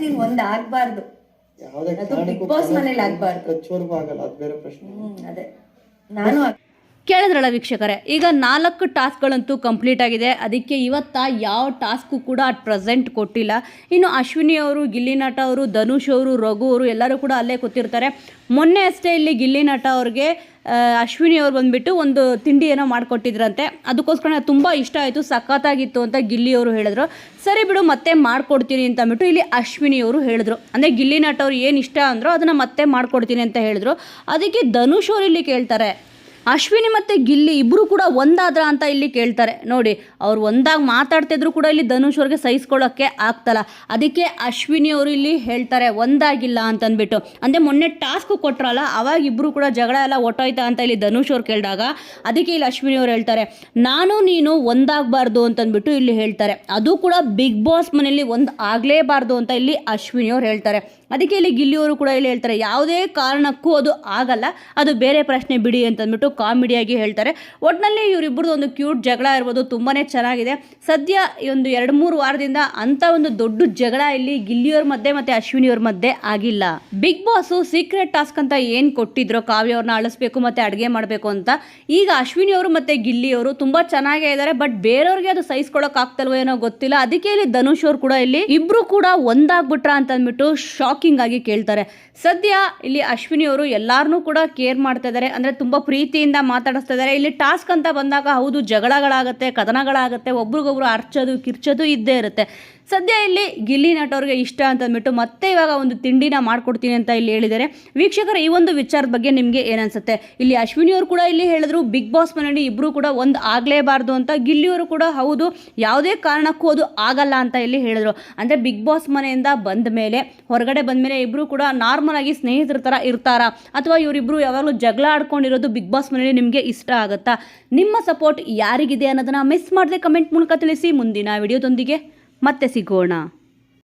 ನೀನ್ ಒಂದ್ ಆಗ್ಬಾರ್ದು. ಯಾವ್ದೇ ಬಿಗ್ ಬಾಸ್ ಮನೇಲಿ ಆಗ್ಬಾರ್ದು. ಕಚ್ಚೋರ್ಗೂ ಆಗಲ್ಲ ಅದು ಬೇರೆ ಪ್ರಶ್ನೆ. ಹ್ಮ್ ಅದೇ. ನಾನು ಕೇಳಿದ್ರಲ್ಲ ವೀಕ್ಷಕರೇ, ಈಗ ನಾಲ್ಕು ಟಾಸ್ಕ್ಗಳಂತೂ ಕಂಪ್ಲೀಟ್ ಆಗಿದೆ. ಅದಕ್ಕೆ ಇವತ್ತ ಯಾವ ಟಾಸ್ಕು ಕೂಡ ಅಟ್ ಪ್ರೆಸೆಂಟ್ ಕೊಟ್ಟಿಲ್ಲ. ಇನ್ನು ಅಶ್ವಿನಿ ಅವರು ಗಿಲ್ಲಿನಾಟ ಅವರು, ಧನುಷ್ ಅವರು, ರಘು ಅವರು ಎಲ್ಲರೂ ಕೂಡ ಅಲ್ಲೇ ಕೂತಿರ್ತಾರೆ. ಮೊನ್ನೆ ಅಷ್ಟೇ ಇಲ್ಲಿ ಗಿಲ್ಲಿನಾಟ ಅವ್ರಿಗೆ ಅಶ್ವಿನಿ ಅವ್ರು ಬಂದುಬಿಟ್ಟು ಒಂದು ತಿಂಡಿ ಏನೋ ಮಾಡಿಕೊಟ್ಟಿದ್ರಂತೆ. ಅದಕ್ಕೋಸ್ಕರ ನಾನು ತುಂಬ ಇಷ್ಟ ಆಯಿತು, ಸಖತ್ತಾಗಿತ್ತು ಅಂತ ಗಿಲ್ಲಿ ಅವರು ಹೇಳಿದ್ರು. ಸರಿ ಬಿಡು, ಮತ್ತೆ ಮಾಡ್ಕೊಡ್ತೀನಿ ಅಂತ ಅಂದ್ಬಿಟ್ಟು ಇಲ್ಲಿ ಅಶ್ವಿನಿ ಅವರು ಹೇಳಿದ್ರು. ಅಂದರೆ ಗಿಲ್ಲಿನಾಟ ಅವ್ರು ಏನು ಇಷ್ಟ ಅಂದ್ರೋ ಅದನ್ನು ಮತ್ತೆ ಮಾಡಿಕೊಡ್ತೀನಿ ಅಂತ ಹೇಳಿದ್ರು. ಅದಕ್ಕೆ ಧನುಷ್ ಅವರು ಇಲ್ಲಿ ಕೇಳ್ತಾರೆ ಅಶ್ವಿನಿ ಮತ್ತು ಗಿಲ್ಲಿ ಇಬ್ಬರು ಕೂಡ ಒಂದಾದ್ರ ಅಂತ ಇಲ್ಲಿ ಕೇಳ್ತಾರೆ. ನೋಡಿ, ಅವ್ರು ಒಂದಾಗಿ ಮಾತಾಡ್ತಿದ್ರು ಕೂಡ ಇಲ್ಲಿ ಧನುಷ್ ಅವ್ರಿಗೆ ಸಹಿಸ್ಕೊಳ್ಳೋಕ್ಕೆ ಆಗ್ತಲ್ಲ. ಅದಕ್ಕೆ ಅಶ್ವಿನಿ ಅವರು ಇಲ್ಲಿ ಹೇಳ್ತಾರೆ, ಒಂದಾಗಿಲ್ಲ ಅಂತಂದ್ಬಿಟ್ಟು. ಅಂದರೆ ಮೊನ್ನೆ ಟಾಸ್ಕ್ ಕೊಟ್ರಲ್ಲ, ಅವಾಗ ಇಬ್ಬರು ಕೂಡ ಜಗಳ ಎಲ್ಲ ಒಟ್ಟೋಯ್ತಾ ಅಂತ ಇಲ್ಲಿ ಧನುಷ್ ಅವ್ರು ಕೇಳಿದಾಗ. ಅದಕ್ಕೆ ಇಲ್ಲಿ ಅಶ್ವಿನಿ ಅವ್ರು ಹೇಳ್ತಾರೆ, ನಾನು ನೀನು ಒಂದಾಗಬಾರ್ದು ಅಂತಂದ್ಬಿಟ್ಟು ಇಲ್ಲಿ ಹೇಳ್ತಾರೆ. ಅದು ಕೂಡ ಬಿಗ್ ಬಾಸ್ ಮನೆಯಲ್ಲಿ ಒಂದು ಆಗಲೇಬಾರ್ದು ಅಂತ ಇಲ್ಲಿ ಅಶ್ವಿನಿ ಅವ್ರು ಹೇಳ್ತಾರೆ. ಅದಕ್ಕೆ ಇಲ್ಲಿ ಗಿಲ್ಲಿಯವರು ಕೂಡ ಇಲ್ಲಿ ಹೇಳ್ತಾರೆ, ಯಾವುದೇ ಕಾರಣಕ್ಕೂ ಅದು ಆಗಲ್ಲ, ಅದು ಬೇರೆ ಪ್ರಶ್ನೆ ಬಿಡಿ ಅಂತಂದ್ಬಿಟ್ಟು ಕಾಮಿಡಿಯಾಗಿ ಹೇಳ್ತಾರೆ. ಒಟ್ಟಿನಲ್ಲಿ ಇವರಿಬ್ಬರದ್ದು ಒಂದು ಕ್ಯೂಟ್ ಜಗಳ ಇರ್ಬೋದು ತುಂಬಾ ಚೆನ್ನಾಗಿದೆ. ಸದ್ಯ ಈ ಒಂದು ಎರಡು ಮೂರು ವಾರದಿಂದ ಅಂಥ ಒಂದು ದೊಡ್ಡ ಜಗಳ ಇಲ್ಲಿ ಗಿಲ್ಲಿಯವ್ರ ಮಧ್ಯೆ ಮತ್ತು ಅಶ್ವಿನಿಯವ್ರ ಮಧ್ಯೆ ಆಗಿಲ್ಲ. ಬಿಗ್ ಬಾಸು ಸೀಕ್ರೆಟ್ ಟಾಸ್ಕ್ ಅಂತ ಏನು ಕೊಟ್ಟಿದ್ರು ಕಾವ್ಯವ್ರನ್ನ ಅಳಿಸ್ಬೇಕು ಮತ್ತು ಅಡುಗೆ ಮಾಡಬೇಕು ಅಂತ, ಈಗ ಅಶ್ವಿನಿಯವರು ಮತ್ತು ಗಿಲ್ಲಿಯವರು ತುಂಬ ಚೆನ್ನಾಗೇ ಇದ್ದಾರೆ ಬಟ್ ಬೇರೆಯವ್ರಿಗೆ ಅದು ಸಹಿಸ್ಕೊಳ್ಳೋಕ್ಕಾಗ್ತಲ್ವೋ ಏನೋ ಗೊತ್ತಿಲ್ಲ. ಅದಕ್ಕೆ ಇಲ್ಲಿ ಧನುಷ್ ಅವ್ರು ಕೂಡ ಇಲ್ಲಿ ಇಬ್ರು ಕೂಡ ಒಂದಾಗ್ಬಿಟ್ರ ಅಂತ ಅಂದ್ಬಿಟ್ಟು ಶಾಕಿಂಗ್ ಆಗಿ ಕೇಳ್ತಾರೆ. ಸದ್ಯ ಇಲ್ಲಿ ಅಶ್ವಿನಿ ಅವರು ಎಲ್ಲಾರನ್ನೂ ಕೂಡ ಕೇರ್ ಮಾಡ್ತಾ ಇದ್ದಾರೆ ಅಂದ್ರೆ ತುಂಬಾ ಪ್ರೀತಿಯಿಂದ ಮಾತಾಡಿಸ್ತಾ ಇದ್ದಾರೆ ಇಲ್ಲಿ ಟಾಸ್ಕ್ ಅಂತ ಬಂದಾಗ ಹೌದು, ಜಗಳಗಳಾಗುತ್ತೆ, ಕದನಗಳಾಗುತ್ತೆ, ಒಬ್ರಿಗೊಬ್ರು ಅರ್ಚೋದು, ಕಿರ್ಚೋದು ಇದ್ದೇ ಇರುತ್ತೆ. ಸದ್ಯ ಇಲ್ಲಿ ಗಿಲ್ಲಿ ನಟವ್ರಿಗೆ ಇಷ್ಟ ಅಂತ ಅಂದ್ಬಿಟ್ಟು ಮತ್ತೆ ಇವಾಗ ಒಂದು ತಿಂಡಿನ ಮಾಡ್ಕೊಡ್ತೀನಿ ಅಂತ ಇಲ್ಲಿ ಹೇಳಿದ್ದಾರೆ. ವೀಕ್ಷಕರ ಈ ಒಂದು ವಿಚಾರದ ಬಗ್ಗೆ ನಿಮಗೆ ಏನನ್ಸುತ್ತೆ ಇಲ್ಲಿ ಅಶ್ವಿನಿ ಅವರು ಕೂಡ ಇಲ್ಲಿ ಹೇಳಿದ್ರು, ಬಿಗ್ ಬಾಸ್ ಮನೆಯಲ್ಲಿ ಇಬ್ಬರು ಕೂಡ ಒಂದು ಆಗಲೇಬಾರ್ದು ಅಂತ. ಗಿಲ್ಲಿಯವರು ಕೂಡ ಹೌದು, ಯಾವುದೇ ಕಾರಣಕ್ಕೂ ಅದು ಆಗಲ್ಲ ಅಂತ ಇಲ್ಲಿ ಹೇಳಿದ್ರು. ಅಂದರೆ ಬಿಗ್ ಬಾಸ್ ಮನೆಯಿಂದ ಬಂದ ಮೇಲೆ, ಹೊರಗಡೆ ಬಂದ ಮೇಲೆ ಇಬ್ಬರು ಕೂಡ ನಾರ್ಮಲ್ ಆಗಿ ಸ್ನೇಹಿತರ ಥರ ಇರ್ತಾರಾ? ಅಥವಾ ಇವರಿಬ್ಬರು ಯಾವಾಗಲೂ ಜಗಳ ಆಡ್ಕೊಂಡಿರೋದು ಬಿಗ್ ಬಾಸ್ ಮನೆಯಲ್ಲಿ ನಿಮಗೆ ಇಷ್ಟ ಆಗುತ್ತಾ? ನಿಮ್ಮ ಸಪೋರ್ಟ್ ಯಾರಿಗಿದೆ ಅನ್ನೋದನ್ನು ಮಿಸ್ ಮಾಡದೆ ಕಮೆಂಟ್ ಮೂಲಕ ತಿಳಿಸಿ ಮುಂದಿನ ವಿಡಿಯೋದೊಂದಿಗೆ ಮತ್ತೆ ಸಿಗೋಣ.